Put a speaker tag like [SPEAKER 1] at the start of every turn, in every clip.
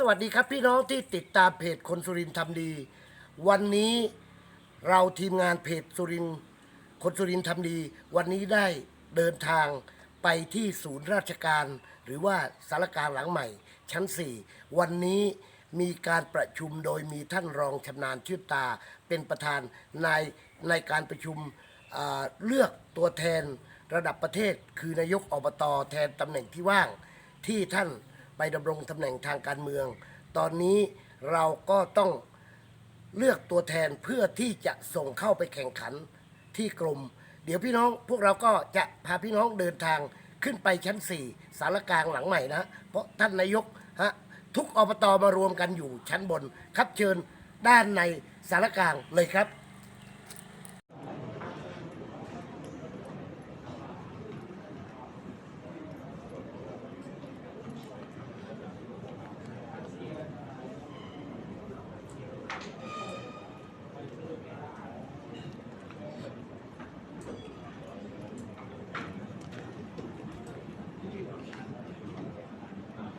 [SPEAKER 1] สวัสดีครับพี่น้องที่ติดตามเพจคนสุรินทำดี วันนี้เราทีมงานเพจสุรินคนสุรินทำดี วันนี้ได้เดินทางไปที่ศูนย์ราชการ หรือว่าสารการหลังใหม่ ชั้น 4 วันนี้มีการประชุมโดยมีท่านรองชำนาญชื่อตา เป็นประธานในในการประชุมเลือกตัวแทนระดับประเทศ คือนายกอบตแทนตำแหน่งที่ว่างที่ท่าน ไปดำรงตำแหน่งทางการเมือง ตอนนี้เราก็ต้องเลือกตัวแทนเพื่อที่จะส่งเข้าไปแข่งขันที่กรมเดี๋ยวพี่น้องพวกเราก็จะพาพี่น้องเดินทางขึ้นไปชั้น 4 สารกลางหลังใหม่นะ เพราะท่านนายกฮะทุกอบตมารวมกันอยู่ชั้นบน ครับเชิญด้านในสารกลางเลยครับ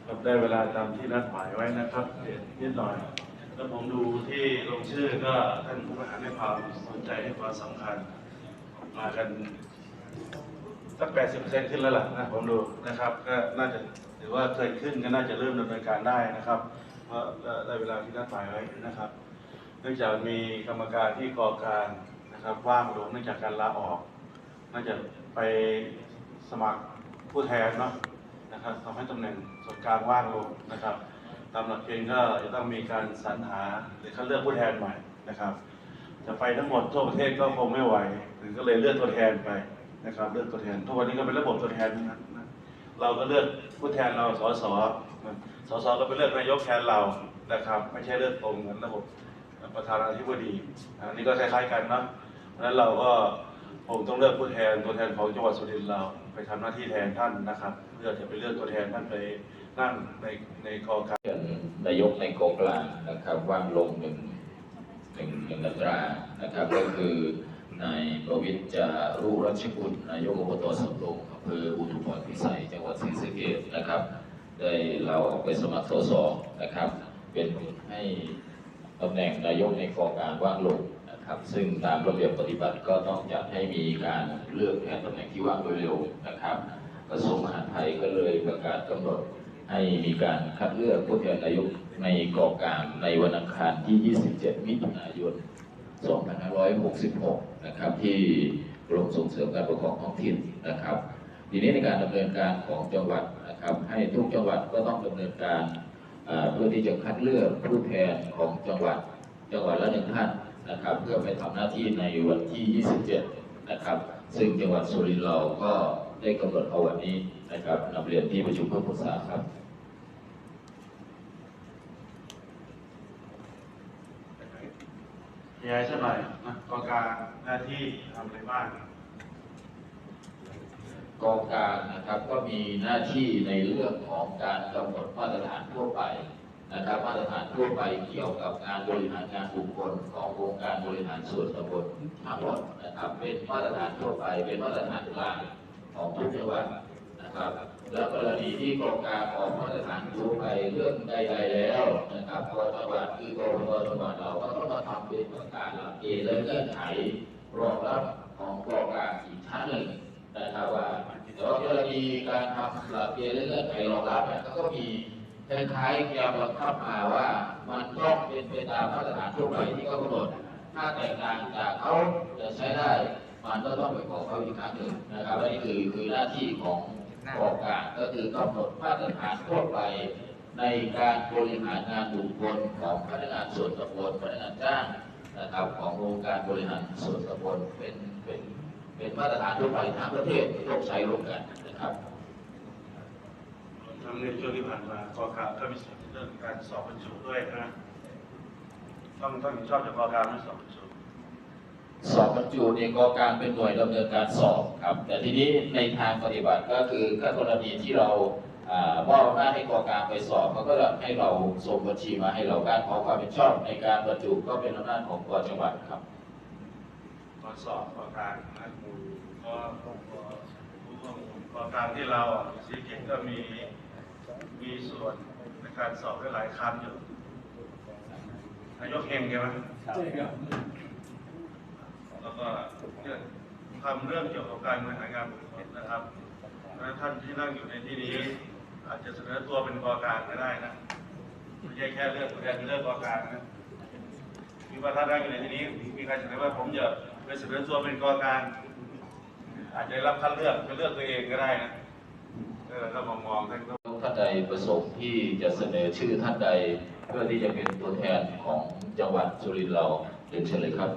[SPEAKER 2] ครับได้เวลาตามที่นัดหมายไว้นะครับเดี๋ยว นิดหน่อย แล้วผมดูที่ลงชื่อก็ท่านผู้บริหารให้ความสนใจให้ความสำคัญ มากันสักแปดสิบเปอร์เซ็นต์ขึ้นแล้วล่ะนะผมดูนะครับ ก็น่าจะถือว่าเกินขึ้นก็น่าจะเริ่มดำเนินการได้นะครับเพราะได้เวลาที่นัดหมายไว้นะครับเนื่องจากมีกรรมการที่ก่อการนะครับว่างลงเนื่องจากการลาออก น่าจะไปสมัครผู้แทนเนาะนะครับทำให้ตำแหน่งส่วนกลางว่างลงนะครับามหลักเกณฑ์ก็จะต้องมีการสรรหาหรือคัดเลือกผู้แทนใหม่นะครับ จะไปทั้งหมดทั่วประเทศก็คงไม่ไหวถึงก็เลยเลือกตัวแทนไปนะครับเลือกตัวแทนทุกวันนี้ก็เป็นระบบตัวแทนทั้งนั้นะเราก็เลือกผู้แทนเราสสสสก็ไปเลือกนายกแทนเรานะครับ ไม่ใช่เลือกตรงเหมือนระบบประธานาธิบดีอันนี้ก็คล้ายๆกันนะเพราะฉะนั้นเราก็ผมต้องเลือกผู้แทนตัวแทนของจังหวัดสุรินทร์เรา ไปทำหน้าที่แทนท่านนะครับ เพื่อจะไปเลือกตัวแทนท่านไป นั่งในในกอการ
[SPEAKER 3] นายกในกองกลางนะครับว่างลงหนึ่งหนึ่งหนึ่งอัตรานะครับ ก็คือนายประวิทย์จารุรัชกุลนายกอบตสำโรงอำเภออุทุมพรพิสัยจังหวัดศรีสะเกษนะครับ ได้เราออกไปสมัครสสนะครับ เป็นให้ตำแหน่งนายกในกองกางว่างลงนะครับซึ่งตามระเบียบปฏิบัติก็ต้องจัดให้มีการเลือกแทนตำแหน่งที่ว่างโดยเร็วนะครับ กระทรวงมหาดไทยก็เลยประกาศกำหนด ให้มีการคัดเลือกผู้แทนนายกในกอกางในวันอังคารที่ 27 มิถุนายน 2566 นะครับ ที่กรมส่งเสริมการปกครองท้องถิ่นนะครับ ทีนี้ในการดำเนินการของจังหวัดนะครับ ให้ทุกจังหวัดก็ต้องดำเนินการเพื่อที่จะคัดเลือกผู้แทนของจังหวัดจังหวัดละหนึ่งท่านนะครับ เพื่อไปทำหน้าที่ในวันที่ 27 นะครับ ซึ่งจังหวัดสุรินทร์เราก็ได้กำหนดเอาวันนี้ นะครับนำเรียนที่ประชุมเพื่อปรึกษาครับ
[SPEAKER 2] ขยายสักหน่อยนะกองการหน้าที่ทำอะไรบ้าง
[SPEAKER 3] กองกลางนะครับก็มีหน้าที่ในเรื่องของการกำหนดมาตรฐานทั่วไปนะครับมาตรฐานทั่วไปเกี่ยวกับการบริหารงานบุคคลขององค์การบริหารส่วนตำบลทั้งหมดนะครับเป็นมาตรฐานทั่วไปเป็นมาตรฐานกลางของทุกจังหวัด นะครับ และกรณีที่กองกางออกมาตรฐานทั่วไปเรื่องใดๆแล้วนะครับกจังหวัดคือกรมจังหวัดเราก็ต้องมาทำเป็นประกาศหลักเกณฑ์และเงื่อนไขรองรับของกองกางอีกชั้นหนึ่งนะครับว่าแต่ว่ากรณีการทำหลักเกณฑ์และเงื่อนไขรองรับเนี่ยก็มีคล้ายๆแกนบังคับมาว่ามันต้องเป็นไปตามมาตรฐานทั่วไปที่เขากำหนดถ้าแตกต่างจากเขาจะใช้ได้มันก็ต้องไปขอเขาอีกครั้งหนึ่งนะครับนี่คือคือหน้าที่ของ กอการก็คือกำหนดมาตรฐานทั่วไปในการบริหารงานบุคคลของพนักงานส่วนตำบลพนักงานจ้างนะครับขององค์การบริหารส่วนตำบลเป็นเป็นเป็นมาตรฐานทั่วไปทั้งประเทศที่ต้องใช้ร่วมกันนะครับ
[SPEAKER 2] ทั้งในช่วงที่ผ่านมากอการก็มีส่วนในเรื่องการสอบบรรจุด้วยนะต้องต้องเห็นชอบจากกอการไม่สอบบรรจุ
[SPEAKER 3] สอบบรรจุในกองการเป็นหน่วยดำเนินการสอบครับ แต่ทีนี้ในทางปฏิบัติก็คือถ้ากรณีที่เราอ่ามอบอำนาจให้กองการไปสอบเขาก็จะให้เราส่งบัญชีมาให้เราการขอความเป็นชอบในการบรรจุก็เป็นอำนาจของกจังหวัดครับ
[SPEAKER 2] ตรวจสอบกองการนะก็กองการที่เราอะสีเก่งก็มีมีส่วนนะครับการสอบได้หลายครั้งอยู่นายกเองใช่ไหม แล้วก็ทำเรื่องเกี่ยวกับการบริหารงานบุคคลนะครับเพราะท่านที่นั่งอยู่ในที่นี้ อาจจะเสนอตัวเป็นกอกลางก็ได้นะไม่ใช่แค่เลือกตัวแทนเลือกกอกลางนะมีว่าท่านนั่งอยู่ในที่นี้มีใครเสนอว่าผมจะไปเสนอตัวเป็นกอกลางอาจจะรับคัดเลือกจะเลือกตัวเองก็ได้นะเออก็มองมองๆท่าน
[SPEAKER 3] ท่านใดประสงค์ที่จะเสนอชื่อท่านใดเพื่อที่จะเป็นตัวแทนของจังหวัดสุรินทร์เราเรียนเชิญเลยครับ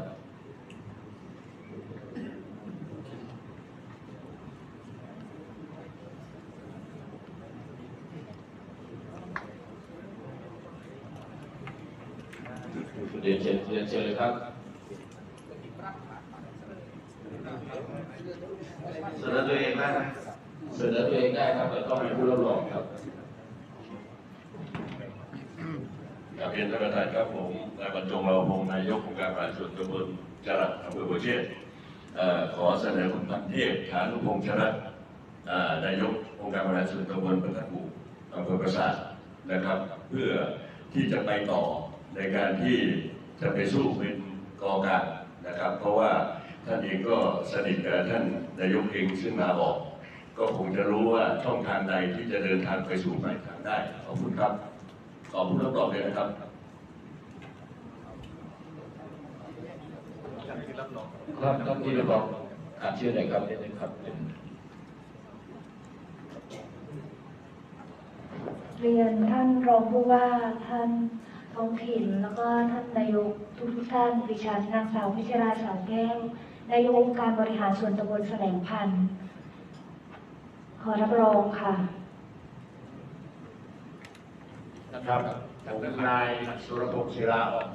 [SPEAKER 3] เรียน เชิญเรียนเชิญเลยครับ
[SPEAKER 2] เสนอตัวเองได้ไหม
[SPEAKER 3] เสนอตัวเองได้ครับแต่ต้องมีผู้รับรองครับ
[SPEAKER 4] กราบเรียนท่านประธานครับผมนายบรรจงเราพงษ์นายกองค์การบริหารส่วนตำบลจรัสอำเภอบัวเชษฐ์เอ่อขอเสนอคุณพันเทพฐานุพงษ์จรัสเอ่อนายกองค์การบริหารส่วนตำบลประตักบุอำเภอปราสาทนะครับ เพื่อที่จะไปต่อในการที่ จะไปสู้เป็นกองการนะครับ เพราะว่าท่านเองก็สนิทกับท่านนายกเองซึ่งมาออก ก็คงจะรู้ว่าช่องทางใดที่จะเดินทางไปสู่ปลายทางได้ ขอบคุณครับขอบคุณรับรองเลยนะครับ
[SPEAKER 3] ครับท่านที่รับรองอ่านชื่อหน่อยครับนิดนึงครับเป็น
[SPEAKER 5] เรียนท่านรองผู้ว่าท่าน ท้องถิ่น แล้วก็ท่านนายกทุกทุกๆท่านดิฉันนางสาวพิชราสาวแก้วนายกองค์การบริหารส่วนตำบลแสลงพันธ์ขอรับรองค่ะ
[SPEAKER 6] นะครับผมนายสุรพงศ์ศิลาออก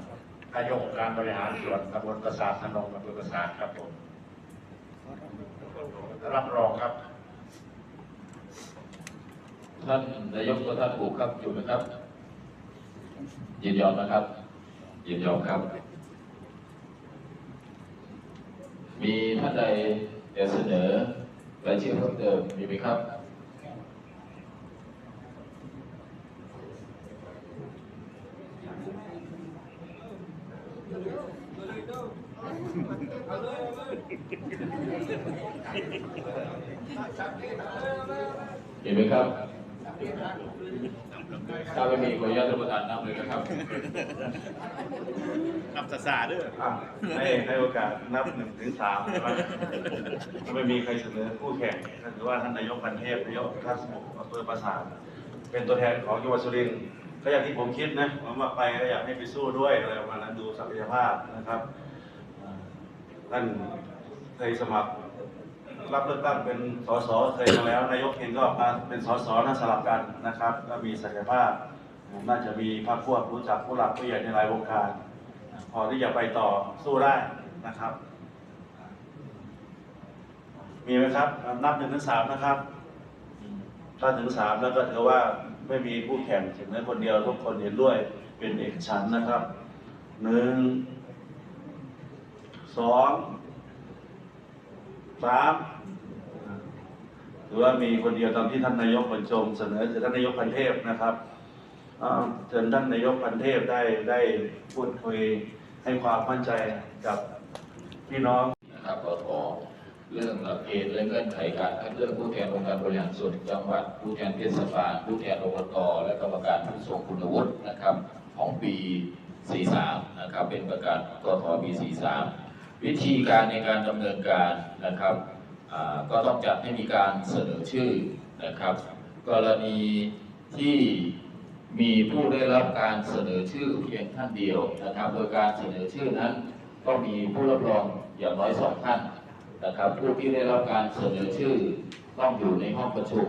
[SPEAKER 6] นายกองค์การบริหารส่วนตำบลประสาทพนมอำเภอประสาทครับผมรับรองครับ
[SPEAKER 3] ท่านนายกตัวท่านผูกครับอยู่ไหมครับ ยินยอมนะครับ ยินยอมครับ มีท่านใดจะเสนอรายชื่อเพิ่มเติมมีไหมครับเห็นไหมครับ ออนุญาตท่านประธานนับเลยนะครับ
[SPEAKER 2] อะให้ให้โอกาสนับหนึ่งถึงสามใช่ไหมถ้าไม่มีใครเสนอคู่แข่งก็ถือว่าท่านนายกพันเทพนายกทัศน์สมุทรอำเภอปราสาทเป็นตัวแทนของจังหวัดสุรินทร์ก็อย่างที่ผมคิดนะว่ามาไปก็อยากให้ไปสู้ด้วยอะไรประมาณนั้นดูศักยภาพนะครับอ่าท่านเคยสมัคร รับเลือกตั้งเป็นสสเคยมาแล้วนายกเองก็มาเป็นสสน่าสลับกันนะครับ ก็มีศักยภาพ ผมน่าจะมีพรรคพวกรู้จักผู้หลักผู้ใหญ่ในหลายวงการ พอที่จะไปต่อสู้ได้นะครับ มีไหมครับ นับหนึ่งถึงสามนะครับถ้าถึงสามแล้วก็ถือว่าไม่มีผู้แข่งถึงแม้คนเดียวทุกคนเห็นด้วยเป็นเอกฉันนะครับหนึ่งสองสามถือว่ามีคนเดียวตามที่ท่านนายกบรรจงเสนอคือท่านนายกพันเทพนะครับ เชิญท่านนายกพันเทพได้ได้พูดคุยให้ความมั่นใจกับพี่น้อง
[SPEAKER 3] นะครับขอเรื่องหลักเกณฑ์และเงื่อนไขการคัดเลือกผู้แทนองค์การบริหารส่วนจังหวัด ผู้แทนเทศบาลผู้แทนอบตและกรรมการผู้ทรงคุณวุฒินะครับของปี 43 นะครับ เป็นประกาศกทปี 43 วิธีการในการดำเนินการนะครับก็ต้องจัดให้มีการเสนอชื่อนะครับ กรณีที่ มีผู้ได้รับการเสนอชื่อเพียงท่านเดียวนะครับ โดยการเสนอชื่อนั้น ก็มีผู้รับรองอย่างน้อยสองท่านนะครับ ผู้ที่ได้รับการเสนอชื่อต้องอยู่ในห้องประชุม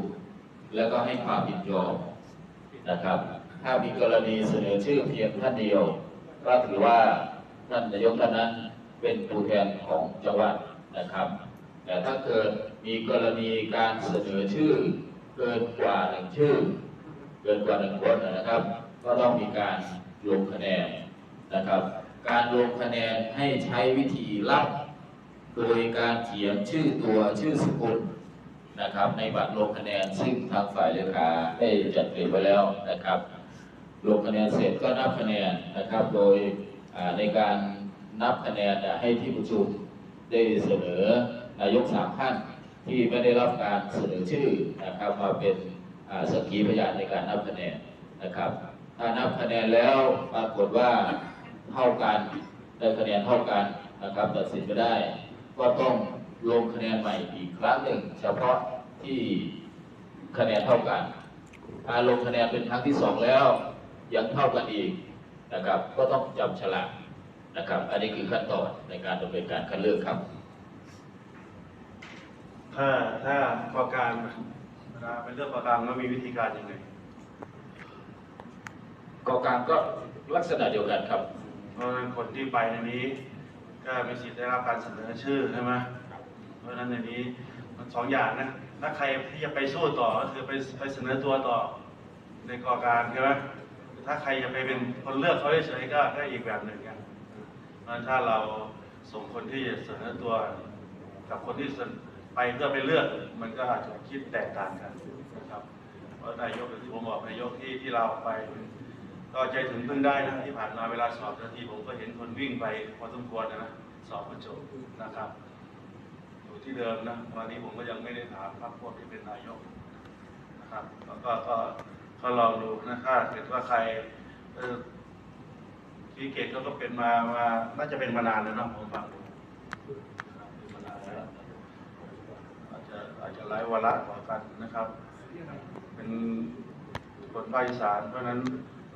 [SPEAKER 3] แล้วก็ให้ความยินยอมนะครับ ถ้ามีกรณีเสนอชื่อเพียงท่านเดียว ก็ถือว่าท่านนายกท่านนั้นเป็นผู้แทนของจังหวัดนะครับ แต่ถ้าเกิดมีกรณีการเสนอชื่อเกินกว่าหนึ่งชื่อ กินกว่าหนึ่งคนนะครับ ก็ต้องมีการลงคะแนนนะครับ การลงคะแนนให้ใช้วิธีลับโดยการเขียนชื่อตัวชื่อสกุลนะครับ ในบัตรลงคะแนนซึ่งทางฝ่ายเลขาได้จัดเตรียมไว้แล้วนะครับลงคะแนนเสร็จก็นับคะแนนนะครับ โดยในการนับคะแนนให้ที่ประชุมได้เสนอนายกสามท่านที่ไม่ได้รับการเสนอชื่อนะครับมาเป็น สักขีพยานในการนับคะแนนนะครับ ถ้านับคะแนนแล้วปรากฏว่าเท่ากันได้คะแนนเท่ากันนะครับตัดสินไม่ได้ ก็ต้องลงคะแนนใหม่อีกครั้งหนึ่ง เฉพาะที่คะแนนเท่ากันถ้าลงคะแนนเป็นครั้งที่สองแล้ว ยังเท่ากันอีกนะครับ ก็ต้องจับฉลากนะครับ อันนี้คือขั้นตอนในการดำเนินการคัดเลือกครับ
[SPEAKER 2] ถ้าถ้ากอการ เวลาเป็นเรื่องกอการก็มีวิธีการยังไง
[SPEAKER 3] กองกลางก็ลักษณะเดียวกันครับ
[SPEAKER 2] เพราะฉะนั้นคนที่ไปในนี้ ก็มีสิทธิ์ได้รับการเสนอชื่อใช่ไหมเพราะฉะนั้นในนี้มันสองอย่างนะถ้าใครที่จะไปสู้ต่อก็คือไปไปเสนอตัวต่อในกอการใช่ไหมถ้าใครจะไปเป็นคนเลือกเขาเฉยๆก็ก็อีกแบบหนึ่งกันเพราะฉะนั้นถ้าเราส่งคนที่จะเสนอตัว กับคนที่เสน ไปเพื่อไปเลือกมันก็อาจจะคิดแตกต่างกันนะครับ เพราะนายกที่ผมบอกนายกที่ที่เราไป ก็ใจถึงเพึ่งได้นะที่ผ่านมาเวลาสอบนาทีผมก็เห็นคนวิ่งไปพอสมควรนะสอบประจบนะครับอยู่ที่เดิมนะวันนี้ผมก็ยังไม่ได้ถามพรรคพวกที่เป็นนายกนะครับแล้วก็ก็ก็ลองดูนะถ้าเกิดว่าใครที่เกตเขาก็เป็นมามาน่าจะเป็นมานานแล้วนะผมฟังดูนะครับเป็นมานานแล้วอาจ จะอาจจะไร้วาระต่อกันนะครับ เป็นคนภาคอีสาน เพราะฉะนั้น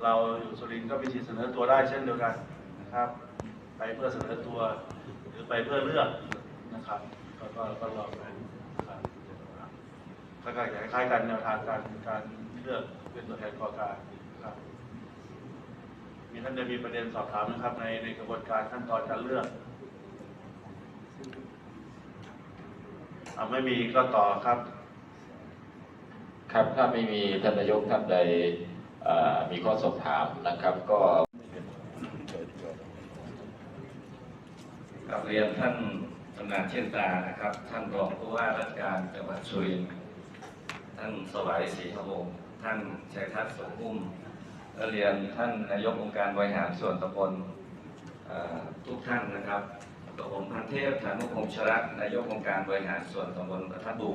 [SPEAKER 2] เราอยู่สุรินทร์ก็มีสิทธิเสนอตัวได้เช่นเดียวกันนะครับ ไปเพื่อเสนอตัว หรือไปเพื่อเลือกนะครับก็ก็ก็ลองไปนะครับก็คล้ายๆกันแนวทางการการเลือกเป็นตัวแทนกอการนะครับ มีท่านจะมีประเด็นสอบถามนะครับ ในในกระบวนการขั้นตอนการเลือก อ่าไม่มีก็ต่อครับ
[SPEAKER 3] ครับถ้าไม่มีท่านนายกท่านใดเอ่อมีข้อสอบถามนะครับ ก็
[SPEAKER 7] กลับเรียนท่านตำนานเช่นตานะครับ ท่านรองผู้ว่าราชการจังหวัดสุรินทร์ท่านสวัยศรีหวงศ์ท่านชัยทัศน์สมพุ่มและเรียนท่านนายกองค์การบริหารส่วนตำบลเอ่อทุกท่านนะครับ กับผมพันเทพฐานุพงษ์ชรัตน์นายกองค์การบริหารส่วนตำบลประทับบุ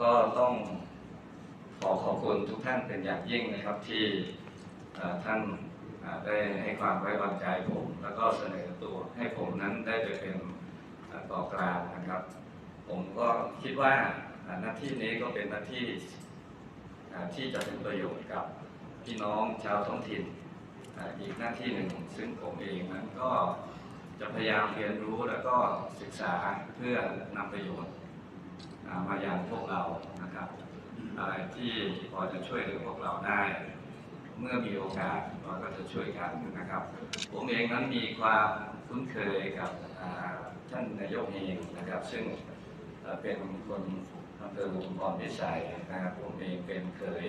[SPEAKER 7] ก็ต้องขอขอบคุณทุกท่านเป็นอย่างยิ่งนะครับที่ท่านได้ให้ความไว้วางใจผม แล้วก็เสนอตัวให้ผมนั้นได้ไปเป็นต่อกลางนะครับ ผมก็คิดว่าหน้าที่นี้ก็เป็นหน้าที่ที่จะเป็นประโยชน์กับพี่น้องชาวท้องถิ่นอีกหน้าที่หนึ่งซึ่งผมเองนั้นก็ จะพยายามเรียนรู้แล้วก็ศึกษาเพื่อนำประโยชน์มาอย่างพวกเรานะครับ อะไรที่พอจะช่วยเหลือพวกเราได้ เมื่อมีโอกาสเราก็จะช่วยกันนะครับ ผมเองนั้นมีความคุ้นเคยกับท่านนายกเองนะครับ ซึ่งเป็นคนอำเภออุทุมพรพิสัยนะครับ ผมเองเป็นเคย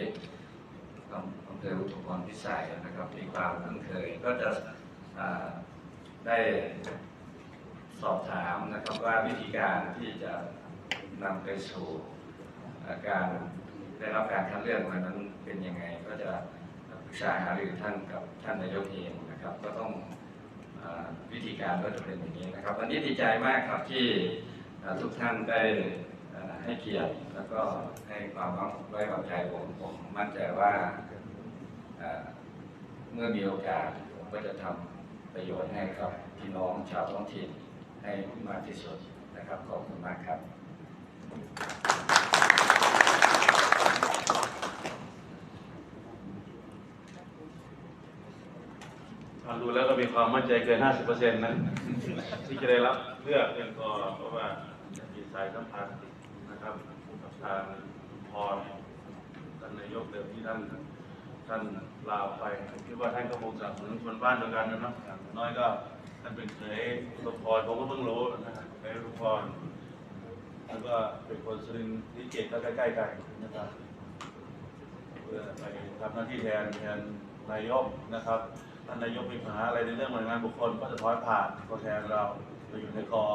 [SPEAKER 7] อำเภออุทุมพรพิสัยนะครับ มีความคุ้นเคยก็จะ ได้สอบถามนะครับว่าวิธีการที่จะนำไปสู่การได้รับการคัดเลือกมานั้นเป็นยังไง ก็จะปรึกษาหารือท่านกับท่านนายกเองนะครับ ก็ต้องอวิธีการก็จะเป็นอย่างนี้นะครับ วันนี้ดีใจมากครับที่ทุกท่านได้ให้เกียรติแล้วก็ให้ความไว้วางใจผมผมมั่นใจว่าเมื่อมีโอกาสผมก็จะทำ ประโยชน์ให้กับพี่น้องชาวท้องถิ่นให้มากที่สุดนะครับ ขอบคุณมากครับ
[SPEAKER 2] ฟังดูแล้วก็มีความมั่นใจเกิน 50%นะ ที่จะได้รับเลือกเป็นกอเพราะว่ามีสายสัมพันธ์นะครับกับทางพรท่านนายกเดิมที่ท่าน ท่านลาไปผมคิดว่าท่านก็คงสนับสนุนคนบ้านเดียวกันนะเนาะอย่างน้อยก็ท่านเป็นเคยรุพรผมก็เพิ่งรู้นะครับเคยรุพรแล้วก็เป็นคนสุรินทร์ที่เจ็ดก็ใกล้ๆกันนะครับเพื่อไปทำหน้าที่แทนแทนนายกนะครับท่านนายกมีปัญหาอะไรในเรื่องหน่วยงานบุคคลก็จะถอยผ่านตัวแทนเราไปอยู่ในกอ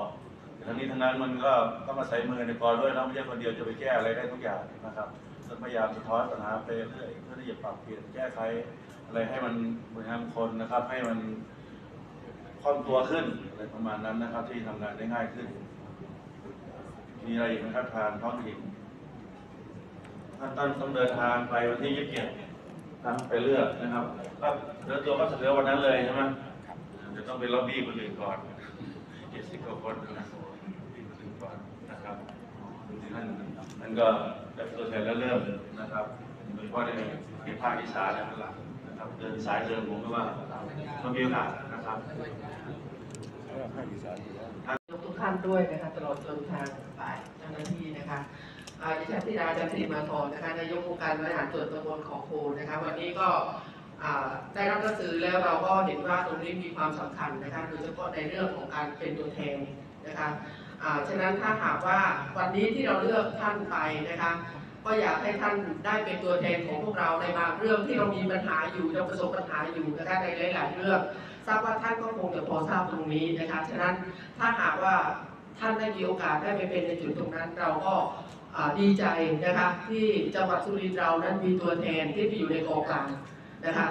[SPEAKER 2] แต่ทั้งนี้ทั้งนั้นมันก็ต้องอาศัยมือในกอด้วยนะไม่ใช่คนเดียวจะไปแก้อะไรได้ทุกอย่างนะครับ พยายามสะท้อนปัญหาไปเรื่อยเพื่อที่จะปรับเปลี่ยนแก้ไขอะไรให้มันบริหารคนนะครับ ให้มันคล่องตัวขึ้นอะไรประมาณนั้นนะครับ ที่ทำงานได้ง่ายขึ้น มีอะไรอีกไหมครับทางท้องถิ่นท่านต้องต้องเดินทางไปวันที่ยี่สิบเจ็ดนะไปเลือกนะครับก็เดินตัวก็เสนอวันนั้นเลยใช่ไหมจะต้องไปล็อบบี้คนอื่นก่อนเจ็ดสิบกว่าคนนะล็อบบี้คนอื่นก่อนนะครับท่านท่นก็ ได้ตัวแทนแล้วเริ่มนะครับโดยเฉพาะในในภาคอีสานนะเป็นหลักนะครับเดินสายเดินผมก็ว่าต้องมีโอกาสนะครับ
[SPEAKER 8] ยกทุกท่านด้วยนะคะตลอดจนทางฝ่ายเจ้าหน้าที่นะคะอาดิฉันธิดาจันทรีมาทรนะคะนายกองค์การบริหารส่วนตำบลของโพนะคะ วันนี้ก็ได้รับหนังสือแล้วเราก็เห็นว่าตรงนี้มีความสำคัญนะคะโดยเฉพาะในเรื่องของการเป็นตัวแทนนะคะ ฉะนั้นถ้าหากว่าวันนี้ที่เราเลือกท่านไปนะคะ ก็อยากให้ท่านได้เป็นตัวแทนของพวกเราในบางเรื่องที่เรามีปัญหาอยู่เราประสบปัญหาอยู่นะคะในหลาย ๆ เรื่องทราบว่าท่านก็คงจะพอทราบตรงนี้นะคะฉะนั้นถ้าหากว่าท่านได้มีโอกาสได้ไปเป็นในจุดตรงนั้น เราก็ดีใจนะคะที่จังหวัดสุรินทร์เรานั้นมีตัวแทนที่ไปอยู่ในกองกลางนะคะ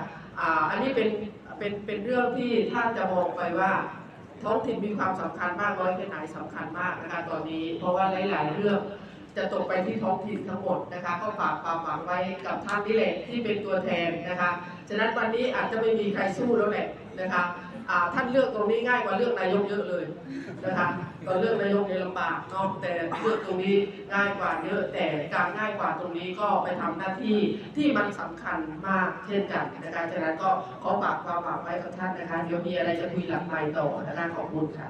[SPEAKER 8] อันนี้เป็นเป็นเป็นเรื่องที่ท่านจะมองไปว่า ท้องถิ่นมีความสำคัญมากน้อยแค่ไหนสำคัญมากนะคะตอนนี้ เพราะว่าหลาย ๆ เรื่องจะตกไปที่ท้องถิ่นทั้งหมดนะคะก็ฝากความหวังไว้กับท่านนี่แหละที่เป็นตัวแทนนะคะฉะนั้นวันนี้อาจจะไม่มีใครสู้แล้วแหละนะคะ ท่านเลือกตรงนี้ง่ายกว่าเลือกนายกเยอะเลยนะคะตอนเลือกนายกเนี่ยลำบากเนาะแต่เลือกตรงนี้ง่ายกว่าเยอะแต่การง่ายกว่าตรงนี้ก็ไปทำหน้าที่ที่มันสำคัญมากเช่นกันนะคะฉะนั้นก็ขอฝากความหวังไว้กับท่านนะคะเดี๋ยวมีอะไรจะคุยหลังไมค์ต่อนะคะขอบคุณค่ะ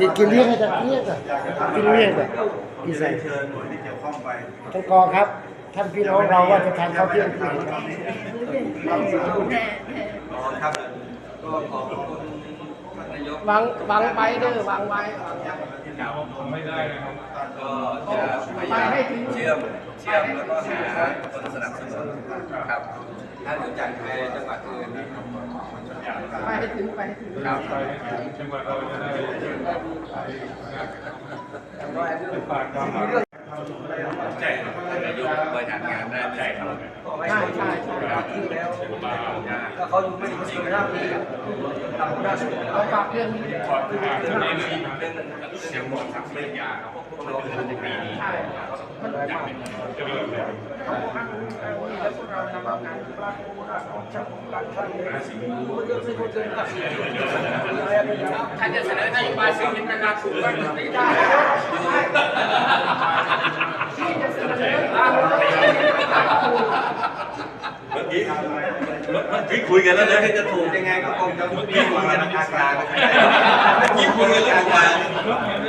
[SPEAKER 1] กินกินเลี้ยงให้จากเลี้ยงอะกินเลี้ยงอะพี่ใส่
[SPEAKER 9] เชิญหน่วยที่เกี่ยวข้องไป
[SPEAKER 1] ท่านกอครับ ท่านพี่น้องเราว่าจะทานข้าวเที่ยงที่ไหนครับ
[SPEAKER 9] รอครับก็ขอบคุณท่านนายก
[SPEAKER 8] วางวางไว้เด้อวางไว้
[SPEAKER 9] ก็จะพยายามเชื่อมเชื่อมแล้วก็หาคนสนับสนุนครับถ้ารู้จักในจังหวัดอื่นนี่
[SPEAKER 8] ไปให้ถึงไปให้ถึง
[SPEAKER 9] ครับ
[SPEAKER 6] ใ เขา
[SPEAKER 9] อยู่ไม่ถึงสี่ห้าปีทำได้สุด
[SPEAKER 8] เอาฝากเรื่องนี้
[SPEAKER 6] ก่อนที่จะมีเรื่องเสียงหมดครับเรื่องยาครับพวกเราเป็นในปีนี้
[SPEAKER 8] ใช่มันอยากเป็นจะมีแบบเขาอ้างอ้างนี่แล้วพวกเรานำเอาการปราบปรามของจับหลักท่านท่านจะเสนอนโยบายซื้อหินเป็นราถูกไม่ได้ที่จะเสนอตาม
[SPEAKER 4] เมื่อกี้ มื่อกี้คุยกันแล้วนะ
[SPEAKER 9] จะถูกยังไงก็คงจะเมื่อกี้คุยกันราคากลาง
[SPEAKER 4] เมื่อกี้คุยกันเรื่องราคา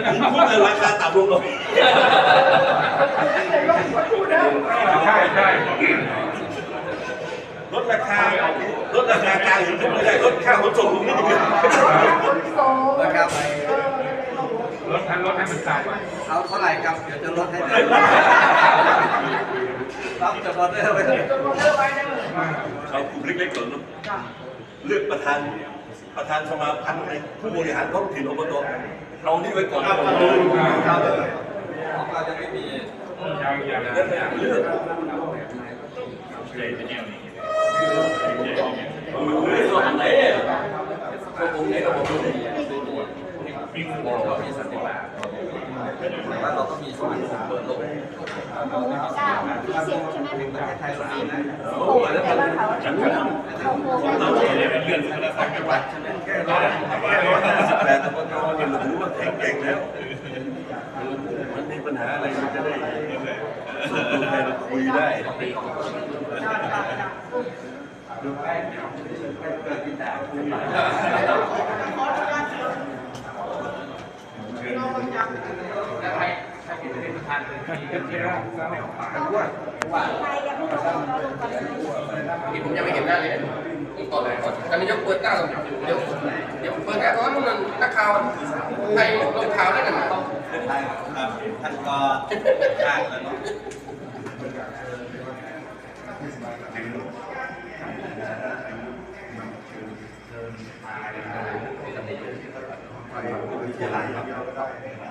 [SPEAKER 4] ผมพูดเลยราคาต่ำลงลง
[SPEAKER 6] ใช่ใช่
[SPEAKER 4] ลดราคาลดราคากลางถึงไม่ได้ลดค่าขนส่งลงนิดนึง
[SPEAKER 9] นะครับ
[SPEAKER 6] รถทันรถให้มันต่ำ
[SPEAKER 9] เอาเท่าไหร่ครับเดี๋ยวจะลดให้ เลยรับจะลดได้ไหม
[SPEAKER 4] เอากลุ่มเล็กๆก่อนเนะเลือกประธานประธานสมาพันธ์ในผู้บริหารท้องถิ่นอบตเอานี่ไว้ก่อน
[SPEAKER 9] ของเราจะไม่มี
[SPEAKER 6] ยังยัง
[SPEAKER 4] เลือกมือตัวไหน
[SPEAKER 9] ก็คงในระบบนี้ เราก็มีสันติบาลแต่ว่าเราก็มีสมาคมเปิดโลกโอ้เก้ายี่สิบใช่ไหมสิบหกแต่ว่าเขาเขาโกงได้
[SPEAKER 10] เรา
[SPEAKER 9] เย
[SPEAKER 10] เห็น
[SPEAKER 9] อะ
[SPEAKER 10] เรื่องของต่างจังหวัดใช่ไหมแค่ร้อยร้อยห้าสิบแปดตำบลเนี่ยมันถือว่าแข็งแกร่งแล้วมันมีปัญหาอะไรมันจะได้ส่งตัวแทนคุยได้
[SPEAKER 11] นี่ผมยังไม่เห็นหน้าเลยผมก่อนเลยก่อนตอนนี้ยกเปิดหน้าก่อนเดี๋ยวเดี๋ยวเปิดหน้าก่อนมันนักข่าวใครลงข่าวได้กันนะ
[SPEAKER 12] ท่านก็ยากแล้วเนาะ
[SPEAKER 13] วิทยาลัยครับ